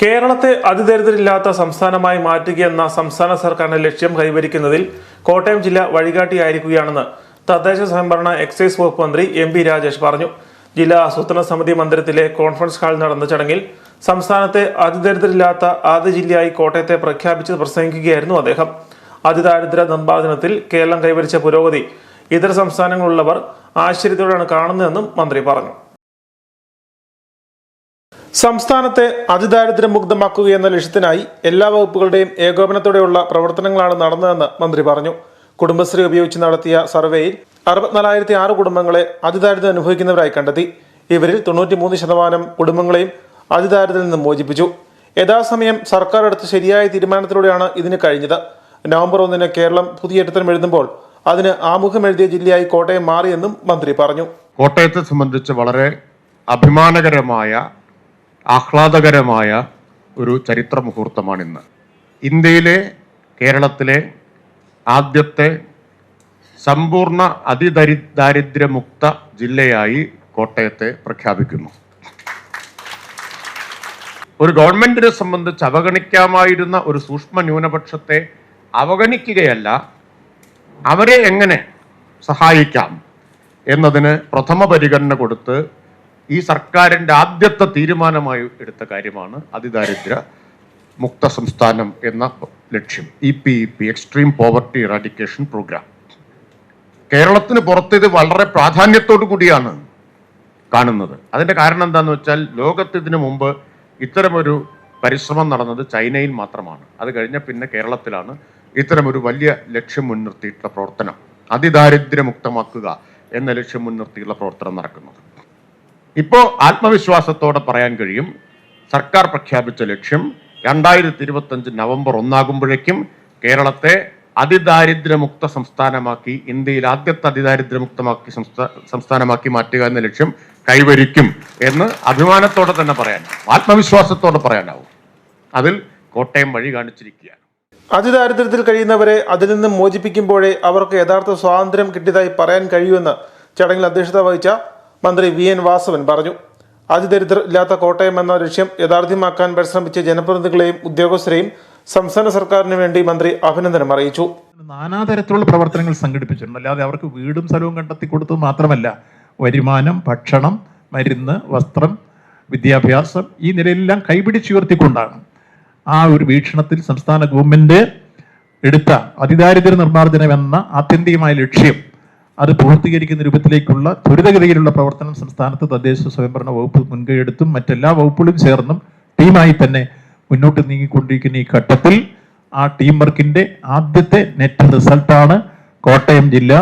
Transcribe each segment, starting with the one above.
കേരളത്തെ അതിദരിദ്രരില്ലാത്ത സംസ്ഥാനമായി മാറ്റുകയെന്ന സംസ്ഥാന സർക്കാരിന്റെ ലക്ഷ്യം കൈവരിക്കുന്നതിൽ കോട്ടയം ജില്ല വഴികാട്ടിയായിരിക്കുകയാണെന്ന് തദ്ദേശ സ്വയംഭരണ എക്സൈസ് വകുപ്പ് മന്ത്രി എം പി രാജേഷ് പറഞ്ഞു. ജില്ലാ ആസൂത്രണ സമിതി മന്ദിരത്തിലെ കോൺഫറൻസ് ഹാളിൽ നടന്ന ചടങ്ങിൽ സംസ്ഥാനത്തെ അതിദരിദ്രരില്ലാത്ത ആദ്യ ജില്ലയായി കോട്ടയത്തെ പ്രഖ്യാപിച്ച് പ്രസംഗിക്കുകയായിരുന്നു അദ്ദേഹം. അതിദാരിദ്ര നിർമ്മാർജനത്തിൽ കേരളം കൈവരിച്ച പുരോഗതി ഇതര സംസ്ഥാനങ്ങളുള്ളവർ ആശ്ചര്യത്തോടെയാണ് കാണുന്നതെന്നും മന്ത്രി പറഞ്ഞു. സംസ്ഥാനത്തെ അതിദാരിദ്ര്യം മുക്തമാക്കുക എന്ന ലക്ഷ്യത്തിനായി എല്ലാ വകുപ്പുകളുടെയും ഏകോപനത്തോടെയുള്ള പ്രവർത്തനങ്ങളാണ് നടന്നതെന്ന് മന്ത്രി പറഞ്ഞു. കുടുംബശ്രീ ഉപയോഗിച്ച് നടത്തിയ സർവേയിൽ അറുപത്തിനാലായിരത്തി ആറ് കുടുംബങ്ങളെ അതിദാരിദ്ര്യം അനുഭവിക്കുന്നവരായി കണ്ടെത്തി. ഇവരിൽ തൊണ്ണൂറ്റിമൂന്ന് ശതമാനം കുടുംബങ്ങളെയും അതിദാരിദ്ര്യത്തിൽ നിന്ന് മോചിപ്പിച്ചു. യഥാസമയം സർക്കാർ എടുത്ത ശരിയായ തീരുമാനത്തിലൂടെയാണ് ഇതിന് കഴിഞ്ഞത്. നവംബർ ഒന്നിന് കേരളം പുതിയ ചരിത്രം എഴുതുമ്പോൾ അതിന് ആമുഖം എഴുതിയ ജില്ലയായി കോട്ടയം മാറിയെന്നും മന്ത്രി പറഞ്ഞു. കോട്ടയത്തെ സംബന്ധിച്ച് വളരെ അഭിമാനകരമായ ആഹ്ലാദകരമായ ഒരു ചരിത്ര മുഹൂർത്തമാണിന്ന് ഇന്ത്യയിലെ കേരളത്തിലെ ആദ്യത്തെ സമ്പൂർണ അതിദരി ദാരിദ്ര്യമുക്ത ജില്ലയായി കോട്ടയത്തെ പ്രഖ്യാപിക്കുന്നു. ഒരു ഗവൺമെന്റിനെ സംബന്ധിച്ച് അവഗണിക്കാമായിരുന്ന ഒരു സൂക്ഷ്മ ന്യൂനപക്ഷത്തെ അവഗണിക്കുകയല്ല അവരെ എങ്ങനെ സഹായിക്കാം എന്നതിന് പ്രഥമ പരിഗണന കൊടുത്ത് ഈ സർക്കാരിന്റെ ആദ്യത്തെ തീരുമാനമായി എടുത്ത കാര്യമാണ് അതിദാരിദ്ര്യ മുക്ത സംസ്ഥാനം എന്ന ലക്ഷ്യം. E P E P extreme poverty eradication programme കേരളത്തിന് പുറത്ത് ഇത് വളരെ പ്രാധാന്യത്തോടു കൂടിയാണ് കാണുന്നത്. അതിന്റെ കാരണം എന്താണെന്ന് വെച്ചാൽ ലോകത്ത് ഇതിനു മുമ്പ് ഇത്തരമൊരു പരിശ്രമം നടന്നത് ചൈനയിൽ മാത്രമാണ്. അത് കഴിഞ്ഞ പിന്നെ കേരളത്തിലാണ് ഇത്തരമൊരു വലിയ ലക്ഷ്യം മുൻനിർത്തിയിട്ടുള്ള പ്രവർത്തനം. അതിദാരിദ്ര്യമുക്തമാക്കുക എന്ന ലക്ഷ്യം മുൻനിർത്തിയുള്ള പ്രവർത്തനം നടക്കുന്നത്. ഇപ്പോൾ ആത്മവിശ്വാസത്തോടെ പറയാൻ കഴിയും. സർക്കാർ പ്രഖ്യാപിച്ച ലക്ഷ്യം രണ്ടായിരത്തി ഇരുപത്തഞ്ച് നവംബർ ഒന്നാകുമ്പോഴേക്കും കേരളത്തെ അതിദാരിദ്ര്യമുക്ത സംസ്ഥാനമാക്കി ഇന്ത്യയിൽ ആദ്യത്തെ അതിദാരിദ്ര്യമുക്തമാക്കി സംസ്ഥാ സംസ്ഥാനമാക്കി മാറ്റുക എന്ന ലക്ഷ്യം കൈവരിക്കും എന്ന് അഭിമാനത്തോടെ തന്നെ പറയാനാവും ആത്മവിശ്വാസത്തോടെ പറയാനാവും. അതിൽ കോട്ടയം വഴി കാണിച്ചിരിക്കുകയാണ്. അതിദാരിദ്ര്യത്തിൽ കഴിയുന്നവരെ അതിൽ നിന്നും മോചിപ്പിക്കുമ്പോഴേ അവർക്ക് യഥാർത്ഥ സ്വാതന്ത്ര്യം കിട്ടിയതായി പറയാൻ കഴിയുമെന്ന് ചടങ്ങിൽ അധ്യക്ഷത വഹിച്ച മന്ത്രി വി എൻ വാസവൻ പറഞ്ഞു. അതിദരിദ്രർ ഇല്ലാത്ത കോട്ടയം എന്ന ലക്ഷ്യം യാഥാർത്ഥ്യമാക്കാൻ പരിശ്രമിച്ച ജനപ്രതിനിധികളെയും ഉദ്യോഗസ്ഥരെയും സംസ്ഥാന സർക്കാരിന് വേണ്ടി മന്ത്രി അഭിനന്ദനം അറിയിച്ചു. നാനാതരത്തിലുള്ള പ്രവർത്തനങ്ങൾ സംഘടിപ്പിച്ചിട്ടുണ്ട്. അല്ലാതെ അവർക്ക് വീടും സ്ഥലവും കണ്ടെത്തി കൊടുത്തത് മാത്രമല്ല. വരുമാനം ഭക്ഷണം മരുന്ന് വസ്ത്രം വിദ്യാഭ്യാസം ഈ നിലയിലെല്ലാം കൈപിടിച്ചുയർത്തിക്കൊണ്ടാണ് ആ ഒരു വീക്ഷണത്തിൽ സംസ്ഥാന ഗവൺമെന്റ് എടുത്ത അതിദാരിദ്ര്യ നിർമ്മാർജനം എന്ന ആത്യന്തികമായ ലക്ഷ്യം അത് പൂർത്തീകരിക്കുന്ന രൂപത്തിലേക്കുള്ള ത്വരിതഗതിയിലുള്ള പ്രവർത്തനം സംസ്ഥാനത്ത് തദ്ദേശ സ്വയംഭരണ വകുപ്പ് മുൻകൈയെടുത്തും മറ്റെല്ലാ വകുപ്പുകളും ചേർന്നും ടീമായി തന്നെ മുന്നോട്ട് നീങ്ങിക്കൊണ്ടിരിക്കുന്ന ഈ ഘട്ടത്തിൽ ആ ടീം വർക്കിന്റെ ആദ്യത്തെ നെറ്റ് റിസൾട്ടാണ് കോട്ടയം ജില്ല.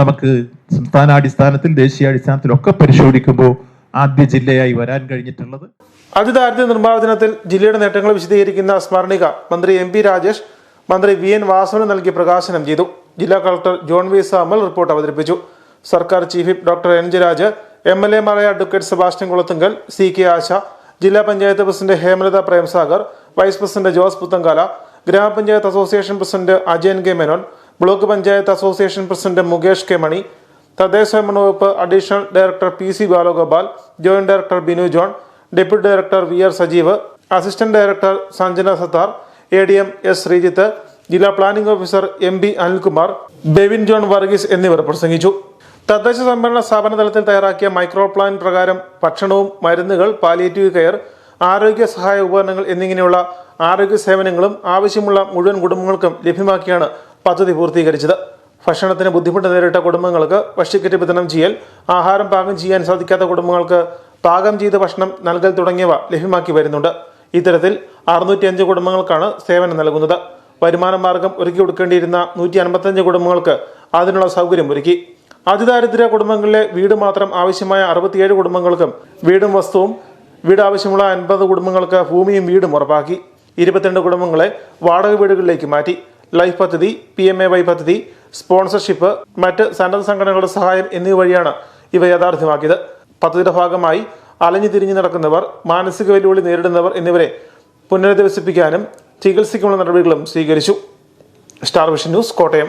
നമുക്ക് സംസ്ഥാനാടിസ്ഥാനത്തിൽ ദേശീയാടിസ്ഥാനത്തിലൊക്കെ പരിശോധിക്കുമ്പോൾ ആദ്യ ജില്ലയായി വരാൻ കഴിഞ്ഞിട്ടുള്ളത്. അതിദാരിദ്ര്യ നിർമ്മാർജനത്തിൽ ജില്ലയുടെ നേട്ടങ്ങൾ വിശദീകരിക്കുന്ന സ്മരണിക മന്ത്രി എം പി രാജേഷ് മന്ത്രി വി എൻ വാസവന് നൽകി പ്രകാശനം ചെയ്തു. ജില്ലാ collector John V Samuel report അവതരിപ്പിച്ചു. സർക്കാർ chief doctor N Jayaraj M L എമാരായ advocate Sebastian Kulathunkal C K Asha ജില്ലാ panchayat president Hemalatha Premsagar vice president Jose Puthenkala gramapanchayat association president Ajayan K Menon block panchayat association president Mukesh K Mani തദ്ദേശ സ്വയംഭരണ വകുപ്പ് additional director P C Balagopal joint director Binu John deputy director V R Sajeev assistant director Sanjana Sathar A D M S Sreejith ജില്ലാ planning officer M B Anilkumar Bevin John Varghese എന്നിവർ പ്രസംഗിച്ചു. തദ്ദേശ സംഭരണ സ്ഥാപന തലത്തിൽ തയ്യാറാക്കിയ micro plan പ്രകാരം ഭക്ഷണവും മരുന്നുകൾ പാലിയേറ്റീവ് കെയർ ആരോഗ്യ സഹായ ഉപകരണങ്ങൾ എന്നിങ്ങനെയുള്ള ആരോഗ്യ സേവനങ്ങളും ആവശ്യമുള്ള മുഴുവൻ കുടുംബങ്ങൾക്കും ലഭ്യമാക്കിയാണ് പദ്ധതി പൂർത്തീകരിച്ചത്. ഭക്ഷണത്തിന് ബുദ്ധിമുട്ട് നേരിട്ട കുടുംബങ്ങൾക്ക് ഭക്ഷ്യക്കിറ്റ് വിതരണം ചെയ്യൽ ആഹാരം പാകം ചെയ്യാൻ സാധിക്കാത്ത കുടുംബങ്ങൾക്ക് പാകം ചെയ്ത ഭക്ഷണം നൽകൽ തുടങ്ങിയവ ലഭ്യമാക്കി വരുന്നുണ്ട്. ഇത്തരത്തിൽ അറുന്നൂറ്റിയഞ്ച് കുടുംബങ്ങൾക്കാണ് സേവനം നൽകുന്നത്. വരുമാന മാർഗം ഒരുക്കി കൊടുക്കേണ്ടിയിരുന്ന നൂറ്റി അൻപത്തഞ്ച് കുടുംബങ്ങൾക്ക് അതിനുള്ള സൗകര്യം ഒരുക്കി. അതിദാരിദ്ര്യ കുടുംബങ്ങളിലെ വീട് മാത്രം ആവശ്യമായ അറുപത്തിയേഴ് കുടുംബങ്ങൾക്കും വീടും വസ്തുവും വീട് ആവശ്യമുള്ള അൻപത് കുടുംബങ്ങൾക്ക് ഭൂമിയും വീടും ഉറപ്പാക്കി. ഇരുപത്തിരണ്ട് കുടുംബങ്ങളെ വാടക വീടുകളിലേക്ക് മാറ്റി. ലൈഫ് പദ്ധതി പി എം എ വൈ പദ്ധതി സ്പോൺസർഷിപ്പ് മറ്റ് സന്നദ്ധ സംഘടനകളുടെ സഹായം എന്നിവ വഴിയാണ് ഇവ യാഥാർത്ഥ്യമാക്കിയത്. പദ്ധതിയുടെ ഭാഗമായി അലഞ്ഞു തിരിഞ്ഞു നടക്കുന്നവർ മാനസിക വെല്ലുവിളി നേരിടുന്നവർ എന്നിവരെ പുനരധിവസിപ്പിക്കാനും ചികിത്സയ്ക്കുമുള്ള നടപടികളും സ്വീകരിച്ചു. Star vision news Kottayam.